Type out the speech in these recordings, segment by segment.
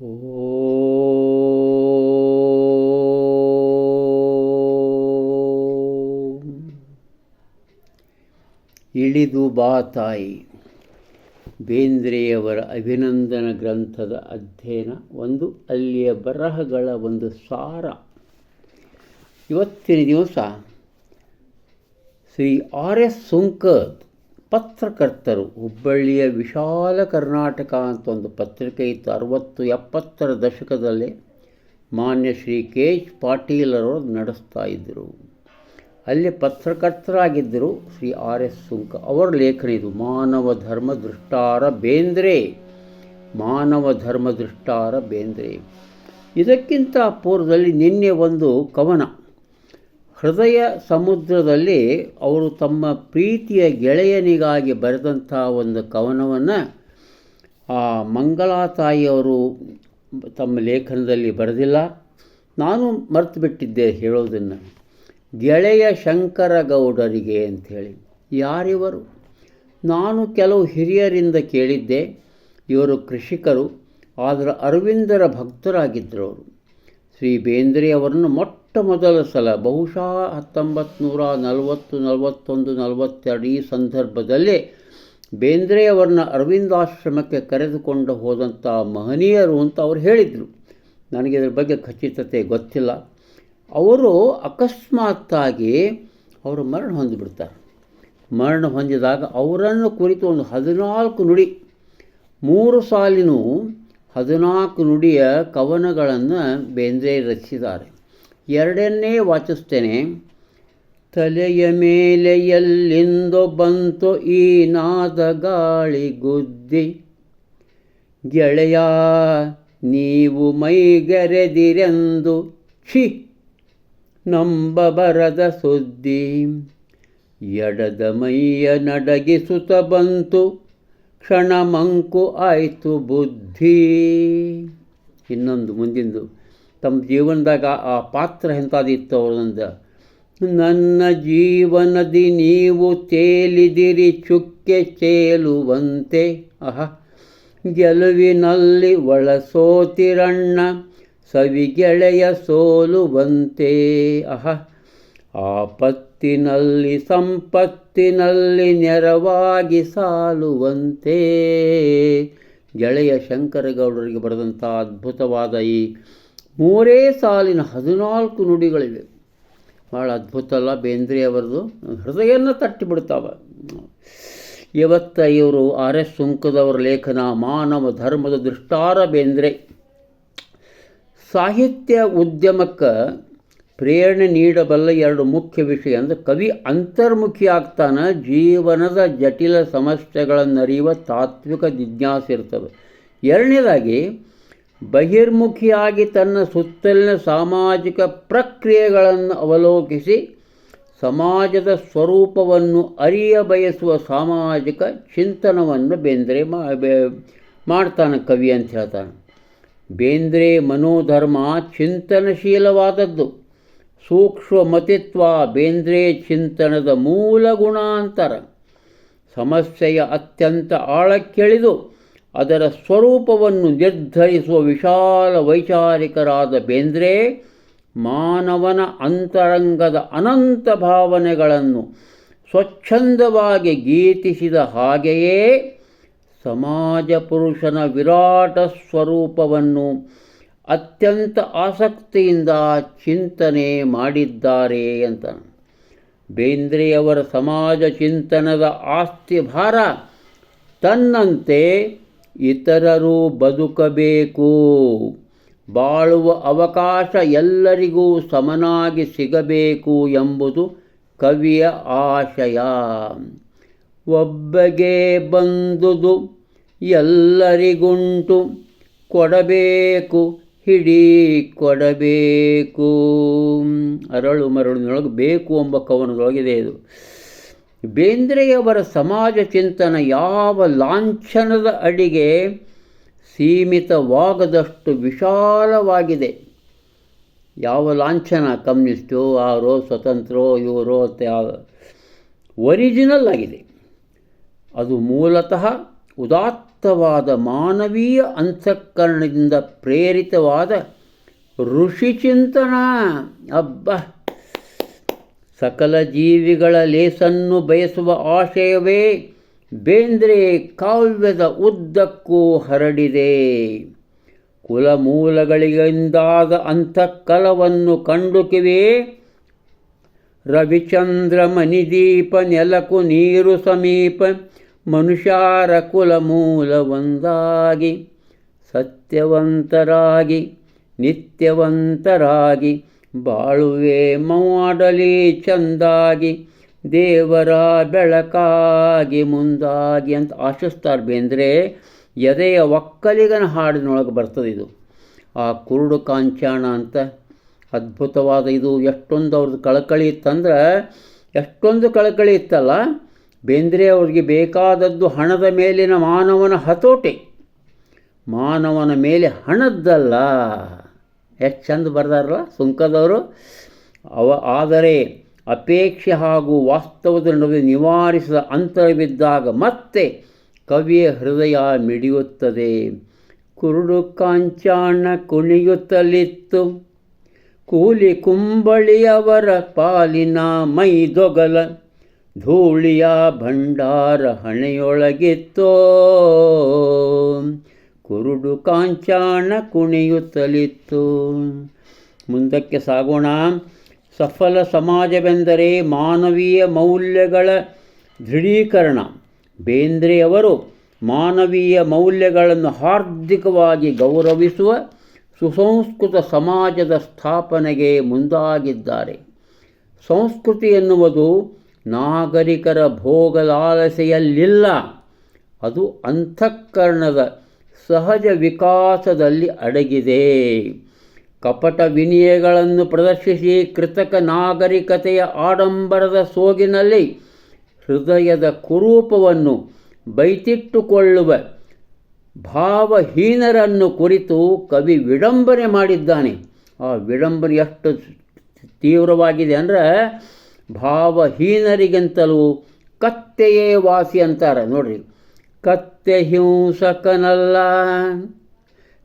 ಇಳಿದು ಬಾ ತಾಯಿ. ಬೇಂದ್ರೆಯವರ ಅಭಿನಂದನ ಗ್ರಂಥದ ಅಧ್ಯಯನ ಒಂದು, ಅಲ್ಲಿಯ ಬರಹಗಳ ಒಂದು ಸಾರ. ಇವತ್ತಿನ ದಿವಸ ಶ್ರೀ ಆರ್ ಎಸ್ ಸುಂಕರ್ ಪತ್ರಕರ್ತರು ಹುಬ್ಬಳ್ಳಿಯ ವಿಶಾಲ ಕರ್ನಾಟಕ ಅಂತ ಒಂದು ಪತ್ರಿಕೆ ಇತ್ತು. ಅರವತ್ತು ಎಪ್ಪತ್ತರ ದಶಕದಲ್ಲಿ ಮಾನ್ಯ ಶ್ರೀ ಕೆ ಎಚ್ ಪಾಟೀಲರವರು ನಡೆಸ್ತಾ ಇದ್ದರು ಅಲ್ಲಿ ಪತ್ರಕರ್ತರಾಗಿದ್ದರು ಶ್ರೀ ಆರ್ ಎಸ್ ಸುಂಕ. ಅವರ ಲೇಖನ ಇದು, ಮಾನವ ಧರ್ಮ ದೃಷ್ಟಾರ ಬೇಂದ್ರೆ, ಮಾನವ ಧರ್ಮ ದೃಷ್ಟಾರ ಬೇಂದ್ರೆ ಇದಕ್ಕಿಂತ ಪೂರ್ವದಲ್ಲಿ ನಿನ್ನೆ ಒಂದು ಕವನ ಹೃದಯ ಸಮುದ್ರದಲ್ಲಿ ಅವರು ತಮ್ಮ ಪ್ರೀತಿಯ ಗೆಳೆಯನಿಗಾಗಿ ಬರೆದಂಥ ಒಂದು ಕವನವನ್ನು ಆ ಮಂಗಳಾ ತಾಯಿಯವರು ತಮ್ಮ ಲೇಖನದಲ್ಲಿ ಬರೆದಿಲ್ಲ. ನಾನು ಮರೆತು ಬಿಟ್ಟಿದ್ದೆ ಹೇಳೋದನ್ನು. ಗೆಳೆಯ ಶಂಕರಗೌಡರಿಗೆ ಅಂಥೇಳಿ. ಯಾರಿವರು? ನಾನು ಕೆಲವು ಹಿರಿಯರಿಂದ ಕೇಳಿದ್ದೆ. ಇವರು ಕೃಷಿಕರು, ಆದರೆ ಅರವಿಂದರ ಭಕ್ತರಾಗಿದ್ದರು ಅವರು. ಶ್ರೀ ಬೇಂದ್ರೆಯವರನ್ನು ಮೊಟ್ಟ ಮೊದಲ ಸಲ ಬಹುಶಃ ಹತ್ತೊಂಬತ್ತು ನೂರ ನಲವತ್ತು, ನಲವತ್ತೊಂದು, ನಲವತ್ತೆರಡು ಈ ಸಂದರ್ಭದಲ್ಲಿ ಬೇಂದ್ರೆಯವರನ್ನ ಅರವಿಂದಾಶ್ರಮಕ್ಕೆ ಕರೆದುಕೊಂಡು ಹೋದಂಥ ಮಹನೀಯರು ಅಂತ ಅವರು ಹೇಳಿದರು. ನನಗೆ ಇದರ ಬಗ್ಗೆ ಖಚಿತತೆ ಗೊತ್ತಿಲ್ಲ. ಅವರು ಅಕಸ್ಮಾತ್ತಾಗಿ ಅವರು ಮರಣ ಹೊಂದಿಬಿಡ್ತಾರೆ. ಮರಣ ಹೊಂದಿದಾಗ ಅವರನ್ನು ಕುರಿತು ಒಂದು ಹದಿನಾಲ್ಕು ನುಡಿ, ಮೂರು ಸಾಲಿನೂ ಹದಿನಾಲ್ಕು ನುಡಿಯ ಕವನಗಳನ್ನು ಬೇಂದ್ರೆ ರಚಿಸಿದ್ದಾರೆ. ಎರಡನ್ನೇ ವಾಚಿಸ್ತೇನೆ. ತಲೆಯ ಮೇಲೆ ಎಲ್ಲಿಂದೋ ಬಂತು ಈ ನಾದ ಗಾಳಿ ಗುದ್ದಿ, ಗೆಳೆಯ ನೀವು ಮೈಗೆರೆದಿರೆಂದು ನಂಬ ಬರದ ಸುದ್ದಿ, ಎಡದ ಮೈಯ ನಡಗಿಸುತ್ತ ಬಂತು ಕ್ಷಣ ಮಂಕು ಆಯಿತು ಬುದ್ಧಿ. ಇನ್ನೊಂದು ಮುಂದಿಂದು, ತಮ್ಮ ಜೀವನದಾಗ ಆ ಪಾತ್ರ ಎಂಥದಿತ್ತು ಅವ್ರದಿಂದ? ನನ್ನ ಜೀವನದಿ ನೀವು ತೇಲಿದಿರಿ ಚುಕ್ಕೆ ಚೇಲುವಂತೆ. ಅಹ ಗೆಲುವಿನಲ್ಲಿ ಒಳಸೋತಿರಣ್ಣ, ಸವಿಗೆಳೆಯ ಸೋಲುವಂತೆ. ಅಹ ಆಪತ್ತಿನಲ್ಲಿ ಸಂಪತ್ತಿನಲ್ಲಿ ನೆರವಾಗಿ ಸಾಲುವಂತೆ ಗೆಳೆಯ ಶಂಕರಗೌಡರಿಗೆ ಬರೆದಂಥ ಅದ್ಭುತವಾದ ಈ ಮೂರೇ ಸಾಲಿನ ಹದಿನಾಲ್ಕು ನುಡಿಗಳಿವೆ. ಭಾಳ ಅದ್ಭುತ ಅಲ್ಲ, ಬೇಂದ್ರೆ ಅವರದು. ಹೃದಯನ ತಟ್ಟಿಬಿಡ್ತಾವ. ಇವತ್ತ ಇವರು ಆರ್ ಎಸ್ ಸುಂಕದವರ ಲೇಖನ, ಮಾನವ ಧರ್ಮದ ದೃಷ್ಟಾರ ಬೇಂದ್ರೆ. ಸಾಹಿತ್ಯ ಉದ್ಯಮಕ್ಕೆ ಪ್ರೇರಣೆ ನೀಡಬಲ್ಲ ಎರಡು ಮುಖ್ಯ ವಿಷಯ ಅಂದರೆ ಕವಿ ಅಂತರ್ಮುಖಿ ಆಗ್ತಾನೆ, ಜೀವನದ ಜಟಿಲ ಸಮಸ್ಯೆಗಳನ್ನರಿಯುವ ತಾತ್ವಿಕ ಜಿಜ್ಞಾಸೆ ಇರ್ತವೆ. ಎರಡನೇದಾಗಿ, ಬಹಿರ್ಮುಖಿಯಾಗಿ ತನ್ನ ಸುತ್ತಲಿನ ಸಾಮಾಜಿಕ ಪ್ರಕ್ರಿಯೆಗಳನ್ನು ಅವಲೋಕಿಸಿ ಸಮಾಜದ ಸ್ವರೂಪವನ್ನು ಅರಿಯ ಬಯಸುವ ಸಾಮಾಜಿಕ ಚಿಂತನವನ್ನು ಬೇಂದ್ರೆ ಮಾಡ್ತಾನೆ ಕವಿ ಅಂತ ಹೇಳ್ತಾನೆ. ಬೇಂದ್ರೆ ಮನೋಧರ್ಮ ಚಿಂತನಶೀಲವಾದದ್ದು. ಸೂಕ್ಷ್ಮ ಬೇಂದ್ರೇ ಬೇಂದ್ರೆ ಚಿಂತನದ ಮೂಲ ಗುಣಾಂತರ ಸಮಸ್ಯೆಯ ಅತ್ಯಂತ ಆಳಕ್ಕೆಳಿದು ಅದರ ಸ್ವರೂಪವನ್ನು ನಿರ್ಧರಿಸುವ ವಿಶಾಲ ವೈಚಾರಿಕರಾದ ಬೇಂದ್ರೆ ಮಾನವನ ಅಂತರಂಗದ ಅನಂತ ಭಾವನೆಗಳನ್ನು ಸ್ವಚ್ಛಂದವಾಗಿ ಗೀತಿಸಿದ ಹಾಗೆಯೇ ಸಮಾಜ ಪುರುಷನ ವಿರಾಟ ಸ್ವರೂಪವನ್ನು ಅತ್ಯಂತ ಆಸಕ್ತಿಯಿಂದ ಚಿಂತನೆ ಮಾಡಿದ್ದಾರೆ ಅಂತ ಬೇಂದ್ರೆಯವರ ಸಮಾಜ ಚಿಂತನದ ಆಸ್ತಿ ಭಾರ ತನ್ನಂತೆ ಇತರರು ಬದುಕಬೇಕು. ಬಾಳುವ ಅವಕಾಶ ಎಲ್ಲರಿಗೂ ಸಮನಾಗಿ ಸಿಗಬೇಕು ಎಂಬುದು ಕವಿಯ ಆಶಯ. ಒಬ್ಬಗೆ ಬಂದುದು ಎಲ್ಲರಿಗುಂಟು ಕೊಡಬೇಕು. ಹಿಡಿ ಕೊಡಬೇಕು ಅರಳು ಮರಳಿನೊಳಗೆ ಬೇಕು ಎಂಬ ಕವನದೊಳಗಿದೆ ಇದು. ಬೇಂದ್ರೆಯವರ ಸಮಾಜ ಚಿಂತನ ಯಾವ ಲಾಂಛನದ ಅಡಿಗೆ ಸೀಮಿತವಾಗದಷ್ಟು ವಿಶಾಲವಾಗಿದೆ. ಯಾವ ಲಾಂಛನ? ಕಮ್ಯುನಿಸ್ಟು, ಆರೋ, ಸ್ವತಂತ್ರೋ ಇವರೋ ಒರಿಜಿನಲ್ ಆಗಿದೆ. ಅದು ಮೂಲತಃ ಉದಾತ್ತ ಉದಾತ್ತವಾದ ಮಾನವೀಯ ಅಂತಃಕರಣದಿಂದ ಪ್ರೇರಿತವಾದ ಋಷಿಚಿಂತನ. ಅಬ್ಬ! ಸಕಲ ಜೀವಿಗಳ ಲೇಸನ್ನು ಬಯಸುವ ಆಶಯವೇ ಬೇಂದ್ರೆ ಕಾವ್ಯದ ಉದ್ದಕ್ಕೂ ಹರಡಿದೆ. ಕುಲಮೂಲಗಳಿಂದಾದ ಅಂತಃಕಲವನ್ನು ಕಂಡುಕಿವೆ. ರವಿಚಂದ್ರ ಮನಿದೀಪ ನೆಲಕು ನೀರು ಸಮೀಪ ಮನುಷ್ಯಾರ ಕುಲಮೂಲ ಒಂದಾಗಿ ಸತ್ಯವಂತರಾಗಿ, ನಿತ್ಯವಂತರಾಗಿ, ಬಾಳುವೆ ಮಾಡಲಿ ಚಂದಾಗಿ, ದೇವರ ಬೆಳಕಾಗಿ ಮುಂದಾಗಿ ಅಂತ ಆಶಿಸ್ತಾರೆ ಬೇಂದ್ರೆ, ಎದೆಯ ಒಕ್ಕಲಿಗನ ಹಾಡಿನೊಳಗೆ ಬರ್ತದೆ ಇದು. ಆ ಕುರುಡು ಕಾಂಚಾಣ ಅಂತ ಅದ್ಭುತವಾದ ಇದು. ಎಷ್ಟೊಂದು ಅವ್ರದ್ದು ಕಳಕಳಿ ಇತ್ತಂದ್ರೆ, ಎಷ್ಟೊಂದು ಕಳಕಳಿ ಇತ್ತಲ್ಲ ಬೇಂದ್ರೆ ಅವ್ರಿಗೆ ಬೇಕಾದದ್ದು ಹಣದ ಮೇಲಿನ ಮಾನವನ ಹತೋಟಿ. ಮಾನವನ ಮೇಲೆ ಹಣದ್ದಲ್ಲ. ಎಷ್ಟು ಚಂದ ಬರ್ದಾರಲ್ಲ? ಸುಂಕದವರು. ಅವ, ಆದರೆ ಅಪೇಕ್ಷೆ ಹಾಗೂ ವಾಸ್ತವದ ನಡುವೆ ನಿವಾರಿಸಿದ ಅಂತರವಿದ್ದಾಗ ಮತ್ತೆ ಕವಿಯ ಹೃದಯ ಮಿಡಿಯುತ್ತದೆ. ಕುರುಡು ಕಾಂಚಾಣ ಕುಣಿಯುತ್ತಲಿತ್ತು. ಕೂಲಿ ಕುಂಬಳಿಯವರ ಪಾಲಿನ ಮೈದೊಗಲ. ಧೂಳಿಯ ಭಂಡಾರ ಹಣೆಯೊಳಗಿತ್ತೋ. ಕುರುಡು ಕಾಂಚಾಣ ಕುಣಿಯುತ್ತಲಿತ್ತು. ಮುಂದಕ್ಕೆ ಸಾಗೋಣ. ಸಫಲ ಸಮಾಜವೆಂದರೆ ಮಾನವೀಯ ಮೌಲ್ಯಗಳ ದೃಢೀಕರಣ. ಬೇಂದ್ರೆಯವರು ಮಾನವೀಯ ಮೌಲ್ಯಗಳನ್ನು ಹಾರ್ದಿಕವಾಗಿ ಗೌರವಿಸುವ ಸುಸಂಸ್ಕೃತ ಸಮಾಜದ ಸ್ಥಾಪನೆಗೆ ಮುಂದಾಗಿದ್ದಾರೆ. ಸಂಸ್ಕೃತಿ ಎನ್ನುವುದು ನಾಗರಿಕರ ಭೋಗಲಾಲಸೆಯಲ್ಲಿಲ್ಲ. ಅದು ಅಂತಃಕರಣದ ಸಹಜ ವಿಕಾಸದಲ್ಲಿ ಅಡಗಿದೆ. ಕಪಟ ವಿನಿಯಗಳನ್ನು ಪ್ರದರ್ಶಿಸಿ ಕೃತಕ ನಾಗರಿಕತೆಯ ಆಡಂಬರದ ಸೋಗಿನಲ್ಲಿ ಹೃದಯದ ಕುರೂಪವನ್ನು ಬೈತಿಟ್ಟುಕೊಳ್ಳುವ ಭಾವಹೀನರನ್ನು ಕುರಿತು ಕವಿ ವಿಡಂಬನೆ ಮಾಡಿದ್ದಾನೆ. ಆ ವಿಡಂಬನೆ ಎಷ್ಟು ತೀವ್ರವಾಗಿದೆ ಅಂದರೆ ಭಾವಹೀನರಿಗಿಂತಲೂ ಕತ್ತೆಯೇ ವಾಸಿ ಅಂತಾರೆ. ನೋಡ್ರಿ, ಕತ್ತೆ ಹಿಂಸಕನಲ್ಲ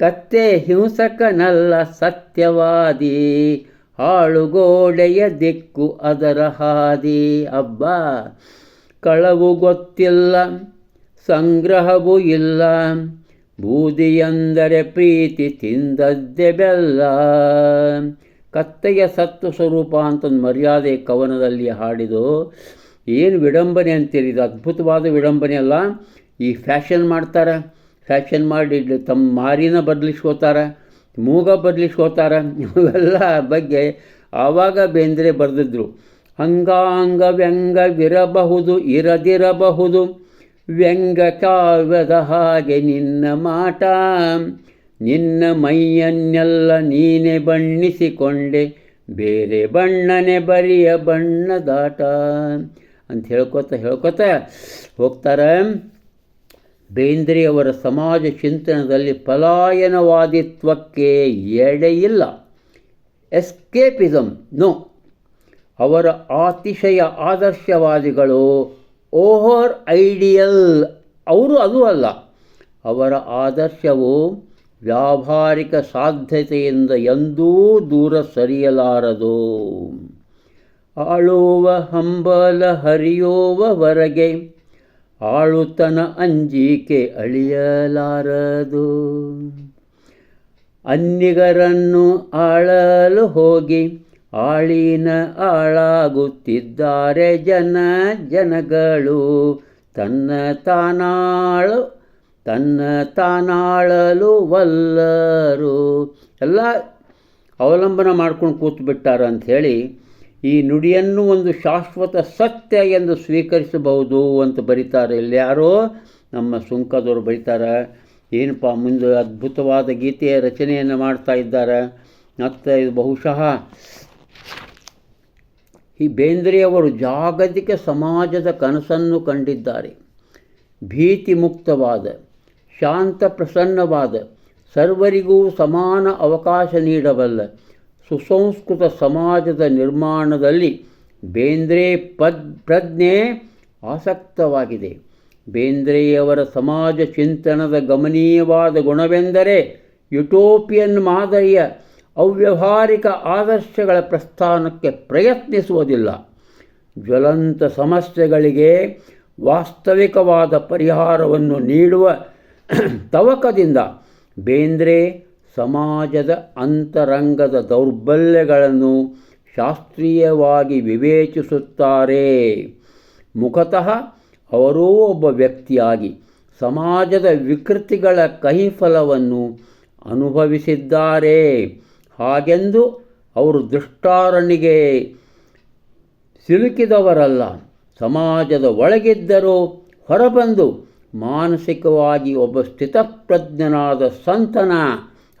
ಕತ್ತೆ ಹಿಂಸಕನಲ್ಲ ಸತ್ಯವಾದಿ, ಹಾಳುಗೋಡೆಯ ದಿಕ್ಕು ಅದರ ಹಾದಿ. ಅಬ್ಬ, ಕಳವು ಗೊತ್ತಿಲ್ಲ, ಸಂಗ್ರಹವೂ ಇಲ್ಲ, ಬೂದಿಯೆಂದರೆ ಪ್ರೀತಿ ತಿಂದದ್ದೆ ಬೆಲ್ಲ. ಕತ್ತೆಯ ಸತ್ತು ಸ್ವರೂಪ ಅಂತ ಒಂದು ಮರ್ಯಾದೆ ಕವನದಲ್ಲಿ ಹಾಡಿದು, ಏನು ವಿಡಂಬನೆ ಅಂತೀರಿ? ಇದು ಅದ್ಭುತವಾದ ವಿಡಂಬನೆ ಅಲ್ಲ. ಈ ಫ್ಯಾಷನ್ ಮಾಡ್ತಾರೆ. ಫ್ಯಾಷನ್ ಮಾಡಿ ತಮ್ಮ ಮಾರಿನ ಬದಲಿಸ್ಕೋತಾರೆ, ಮೂಗ ಬದಲಿಸ್ಕೋತಾರೆ. ಇವೆಲ್ಲ ಬಗ್ಗೆ ಆವಾಗ ಬೇಂದ್ರೆ ಬರೆದಿದ್ರು. ಅಂಗಾಂಗ ವ್ಯಂಗವಿರಬಹುದು ಇರದಿರಬಹುದು. ವ್ಯಂಗ ಕಾವ್ಯದ ಹಾಗೆ ನಿನ್ನ ಮಾಟ. ನಿನ್ನ ಮೈಯನ್ನೆಲ್ಲ ನೀನೆ ಬಣ್ಣಿಸಿಕೊಂಡೆ. ಬೇರೆ ಬಣ್ಣನೆ ಬರಿಯ ಬಣ್ಣದಾಟ ಅಂತ ಹೇಳ್ಕೊತ ಹೇಳ್ಕೊತ ಹೋಗ್ತಾರೆ. ಬೇಂದ್ರೆಯವರ ಸಮಾಜ ಚಿಂತನದಲ್ಲಿ ಪಲಾಯನವಾದಿತ್ವಕ್ಕೆ ಎಡೆಯಿಲ್ಲ ಎಸ್ಕೇಪಿಸಮ್ ನೋ. ಅವರ ಅತಿಶಯ ಆದರ್ಶವಾದಿಗಳು ಓಹರ್ ಐಡಿಯಲ್. ಅವರು ಅದು ಅಲ್ಲ. ಅವರ ಆದರ್ಶವು ವ್ಯಾವಹಾರಿಕ ಸಾಧ್ಯತೆಯಿಂದ ಎಂದೂ ದೂರ ಸರಿಯಲಾರದು. ಆಳುವ ಹಂಬಲ ಹರಿಯುವವರೆಗೆ ಆಳುತನ ಅಂಜಿಕೆ ಅಳಿಯಲಾರದು. ಅನ್ನಿಗರನ್ನು ಆಳಲು ಹೋಗಿ ಆಳಿನ ಆಳಾಗುತ್ತಿದ್ದಾರೆ ಜನ ಜನಗಳು ತನ್ನ ತಾನಾಳು ತನ್ನ ತಾನಾಳಲು ವಲ್ಲರು. ಎಲ್ಲ ಅವಲಂಬನ ಮಾಡ್ಕೊಂಡು ಕೂತ್ಬಿಟ್ಟಾರ ಅಂಥೇಳಿ ಈ ನುಡಿಯನ್ನು ಒಂದು ಶಾಶ್ವತ ಸತ್ಯ ಎಂದು ಸ್ವೀಕರಿಸಬಹುದು ಅಂತ ಬರೀತಾರೆ. ಇಲ್ಲಿ ಯಾರೋ ನಮ್ಮ ಸುಂಕದವರು ಬರೀತಾರೆ. ಏನಪ್ಪ, ಮುಂದೆ ಅದ್ಭುತವಾದ ಗೀತೆಯ ರಚನೆಯನ್ನು ಮಾಡ್ತಾ ಇದ್ದಾರೆ. ಮತ್ತು ಇದು ಬಹುಶಃ ಈ ಬೇಂದ್ರೆಯವರು ಜಾಗತಿಕ ಸಮಾಜದ ಕನಸನ್ನು ಕಂಡಿದ್ದಾರೆ. ಭೀತಿ ಮುಕ್ತವಾದ ಶಾಂತ ಪ್ರಸನ್ನವಾದ, ಸರ್ವರಿಗೂ ಸಮಾನ ಅವಕಾಶ ನೀಡಬಲ್ಲ ಸುಸಂಸ್ಕೃತ ಸಮಾಜದ ನಿರ್ಮಾಣದಲ್ಲಿ ಬೇಂದ್ರೆ ಪದ್, ಪ್ರಜ್ಞೆ ಆಸಕ್ತವಾಗಿದೆ. ಬೇಂದ್ರೆಯವರ ಸಮಾಜ ಚಿಂತನದ ಗಮನೀಯವಾದ ಗುಣವೆಂದರೆ ಯುಟೋಪಿಯನ್ ಮಾದರಿಯ ಅವ್ಯವಹಾರಿಕ ಆದರ್ಶಗಳ ಪ್ರಸ್ಥಾನಕ್ಕೆ ಪ್ರಯತ್ನಿಸುವುದಿಲ್ಲ. ಜ್ವಲಂತ ಸಮಸ್ಯೆಗಳಿಗೆ ವಾಸ್ತವಿಕವಾದ ಪರಿಹಾರವನ್ನು ನೀಡುವ ತವಕದಿಂದ ಬೇಂದ್ರೆ, ಸಮಾಜದ ಅಂತರಂಗದ ದೌರ್ಬಲ್ಯಗಳನ್ನು ಶಾಸ್ತ್ರೀಯವಾಗಿ ವಿವೇಚಿಸುತ್ತಾರೆ. ಮುಖತಃ ಅವರೂ ಒಬ್ಬ ವ್ಯಕ್ತಿಯಾಗಿ ಸಮಾಜದ ವಿಕೃತಿಗಳ ಕಹಿಫಲವನ್ನು ಅನುಭವಿಸಿದ್ದಾರೆ. ಹಾಗೆಂದು ಅವರು ದುಷ್ಟಾರಣಿಗೆ ಸಿಲುಕಿದವರಲ್ಲ, ಸಮಾಜದ ಒಳಗಿದ್ದರೂ ಹೊರಬಂದು ಮಾನಸಿಕವಾಗಿ ಒಬ್ಬ ಸ್ಥಿತಪ್ರಜ್ಞನಾದ ಸಂತನ,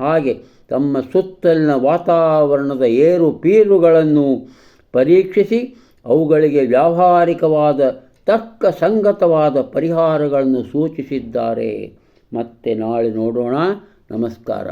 ಹಾಗೆ ತಮ್ಮ ಸುತ್ತಲಿನ ವಾತಾವರಣದ ಏರುಪೀರುಗಳನ್ನು ಪರೀಕ್ಷಿಸಿ ಅವುಗಳಿಗೆ ವ್ಯಾವಹಾರಿಕವಾದ, ತರ್ಕಸಂಗತವಾದ ಪರಿಹಾರಗಳನ್ನು ಸೂಚಿಸಿದ್ದಾರೆ. ಮತ್ತೆ ನಾಳೆ ನೋಡೋಣ. ನಮಸ್ಕಾರ.